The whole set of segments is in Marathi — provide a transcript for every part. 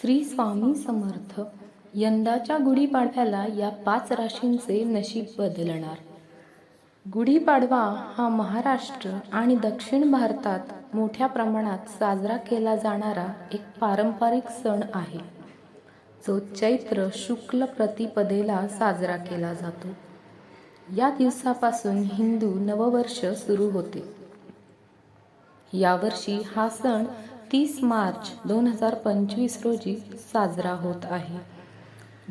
श्री स्वामी समर्थ यंदाच्या गुढीपाडव्याला या पाच राशींचे नशीब बदलणार. गुढीपाडवा हा महाराष्ट्र आणि दक्षिण भारतात मोठ्या प्रमाणात साजरा केला जाणारा एक पारंपरिक सण आहे. जो चैत्र शुक्ल प्रतिपदेला साजरा केला जातो. या दिवसापासून हिंदू नववर्ष सुरू होते. यावर्षी हा सण तीस मार्च दोन हजार पंचवीस रोजी साजरा होत आहे.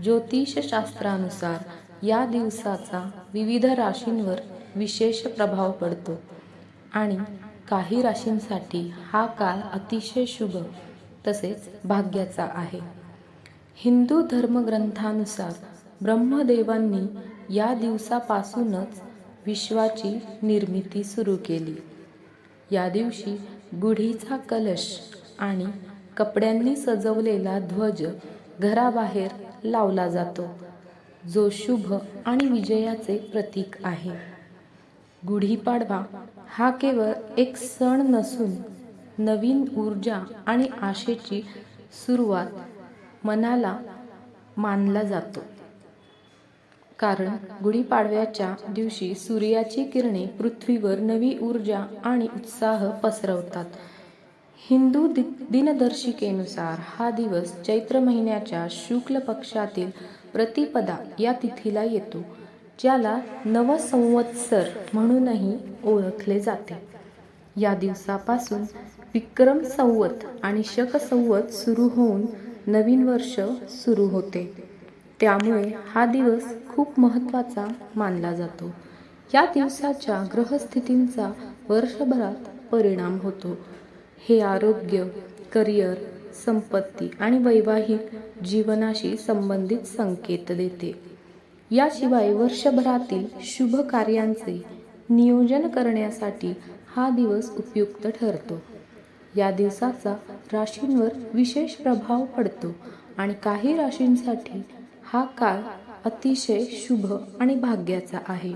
ज्योतिषशास्त्रानुसार या दिवसाचा विविध राशींवर विशेष प्रभाव पडतो आणि काही राशींसाठी हा काळ अतिशय शुभ तसेच भाग्याचा आहे. हिंदू धर्मग्रंथानुसार ब्रह्मदेवांनी या दिवसापासूनच विश्वाची निर्मिती सुरू केली. या दिवशी गुढीचा कलश आणि कपड्यांनी सजवलेला ध्वज घराबाहेर लावला जातो. जो शुभ आणि विजयाचे प्रतीक आहे. गुढीपाडवा हा केवळ एक सण नसून नवीन ऊर्जा आणि आशेची सुरुवात मनाला मानला जातो. कारण गुढीपाडव्याच्या दिवशी सूर्याची किरणे पृथ्वीवर नवी ऊर्जा आणि उत्साह पसरवतात. हिंदू दि दिनदर्शिकेनुसार हा दिवस चैत्र महिन्याच्या शुक्ल पक्षातील प्रतिपदा या तिथीला येतो ज्याला नवसंवत्सर म्हणूनही ओळखले जाते. या दिवसापासून विक्रम संवत आणि शक संवत सुरू होऊन नवीन वर्ष सुरू होते. त्यामुळे हा दिवस खूप महत्त्वाचा मानला जातो. या दिवसाच्या ग्रहस्थितींचा वर्षभरात परिणाम होतो. हे आरोग्य करिअर संपत्ती आणि वैवाहिक जीवनाशी संबंधित संकेत देते. याशिवाय वर्षभरातील शुभ कार्यांचे नियोजन करण्यासाठी हा दिवस उपयुक्त ठरतो. या दिवसाचा राशींवर विशेष प्रभाव पडतो आणि काही राशींसाठी हा काळ अतिशय शुभ आणि भाग्याचा आहे.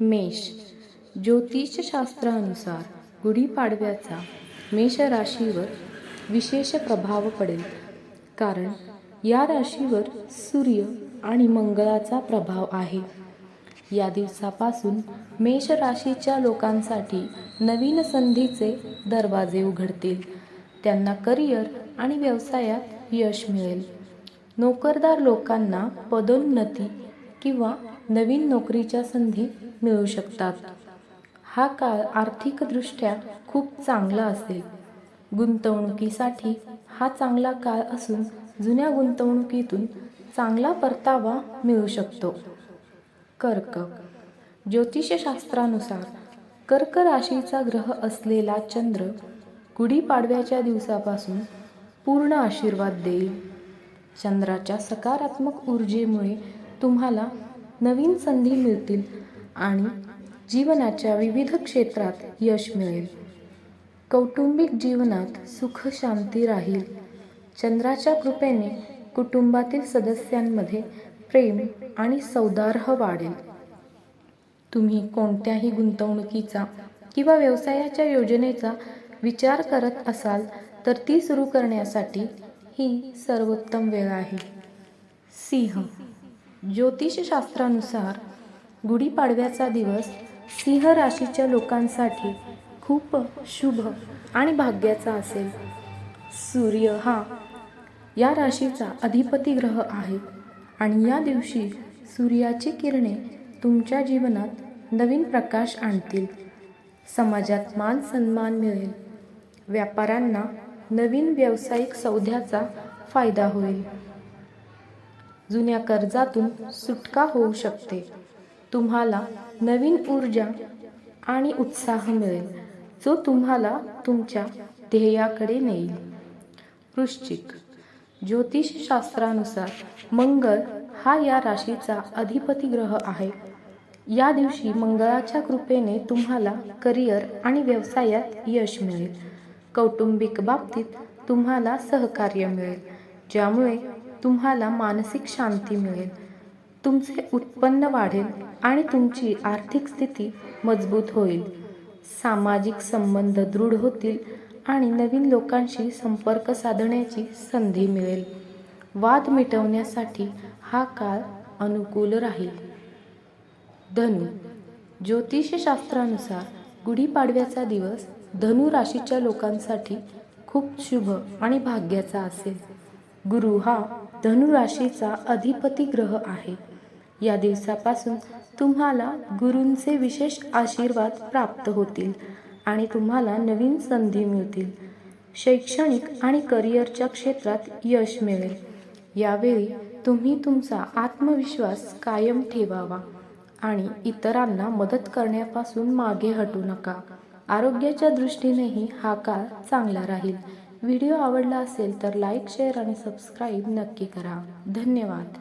मेष. ज्योतिषशास्त्रानुसार गुढीपाडव्याचा मेष राशीवर विशेष प्रभाव पडेल. कारण या राशीवर सूर्य आणि मंगळाचा प्रभाव आहे. या दिवसापासून मेष राशीच्या लोकांसाठी नवीन संधीचे दरवाजे उघडतील. त्यांना करिअर आणि व्यवसायात यश मिळेल. नोकरदार लोकांना पदोन्नती किंवा नवीन नोकरीच्या संधी मिळू शकतात. हा काळ आर्थिकदृष्ट्या खूप चांगला असेल. गुंतवणुकीसाठी हा चांगला काळ असून जुन्या गुंतवणुकीतून चांगला परतावा मिळू शकतो. कर्क. ज्योतिषशास्त्रानुसार कर्क राशीचा ग्रह असलेला चंद्र गुढीपाडव्याच्या दिवसापासून पूर्ण आशीर्वाद देईल. चंद्राच्या सकारात्मक ऊर्जेमुळे तुम्हाला नवीन संधी मिळतील आणि जीवनाच्या विविध क्षेत्रात यश मिळेल. कौटुंबिक जीवनात सुख शांती राहील. चंद्राच्या कृपेने कुटुंबातील सदस्यांमध्ये प्रेम आणि सौदार्ह वाढेल. तुम्ही कोणत्याही गुंतवणुकीचा किंवा व्यवसायाच्या योजनेचा विचार करत असाल तर ती सुरू करण्यासाठी ही सर्वोत्तम वेळ आहे. सिंह. ज्योतिषशास्त्रानुसार गुढीपाडव्याचा दिवस सिंह राशीच्या लोकांसाठी खूप शुभ आणि भाग्याचा असेल. सूर्य हा या राशीचा अधिपती ग्रह आहे आणि या दिवशी सूर्याची किरणे तुमच्या जीवनात नवीन प्रकाश आणतील. समाजात मान सन्मान मिळेल. व्यापाऱ्यांना नवीन व्यावसायिक सौद्याचा फायदा होईल. जुन्या कर्जातून सुटका होऊ शकते. तुम्हाला नवीन ऊर्जा आणि उत्साह मिळेल जो तुम्हाला तुमच्या ध्येयाकडे नेईल. वृश्चिक ज्योतिषशास्त्रानुसार मंगळ हा या राशीचा अधिपती ग्रह आहे. या दिवशी मंगळाच्या कृपेने तुम्हाला करिअर आणि व्यवसायात यश मिळेल. कौटुंबिक बाबतीत तुम्हाला सहकार्य मिळेल ज्यामुळे तुम्हाला मानसिक शांती मिळेल. तुमचे उत्पन्न वाढेल आणि तुमची आर्थिक स्थिती मजबूत होईल. सामाजिक संबंध दृढ होतील आणि नवीन लोकांशी संपर्क साधण्याची संधी मिळेल. वाद मिटवण्यासाठी हा काळ अनुकूल राहील. धनु ज्योतिषशास्त्रानुसार गुढीपाडव्याचा दिवस धनु राशीच्या लोकांसाठी खूप शुभ आणि भाग्याचा असेल. गुरु हा धनु राशीचा अधिपती ग्रह आहे. या दिवसापासून तुम्हाला गुरूंचे विशेष आशीर्वाद प्राप्त होतील आणि तुम्हाला नवीन संधी मिळतील. शैक्षणिक आणि करिअरच्या क्षेत्रात यश मिळेल. यावेळी तुम्ही तुमचा आत्मविश्वास कायम ठेवावा आणि इतरांना मदत करण्यापासून मागे हटू नका. आरोग्याच्या दृष्टीनेही हा काळ चांगला राहील. व्हिडिओ आवडला असेल तर लाईक शेअर आणि सबस्क्राईब नक्की करा. धन्यवाद.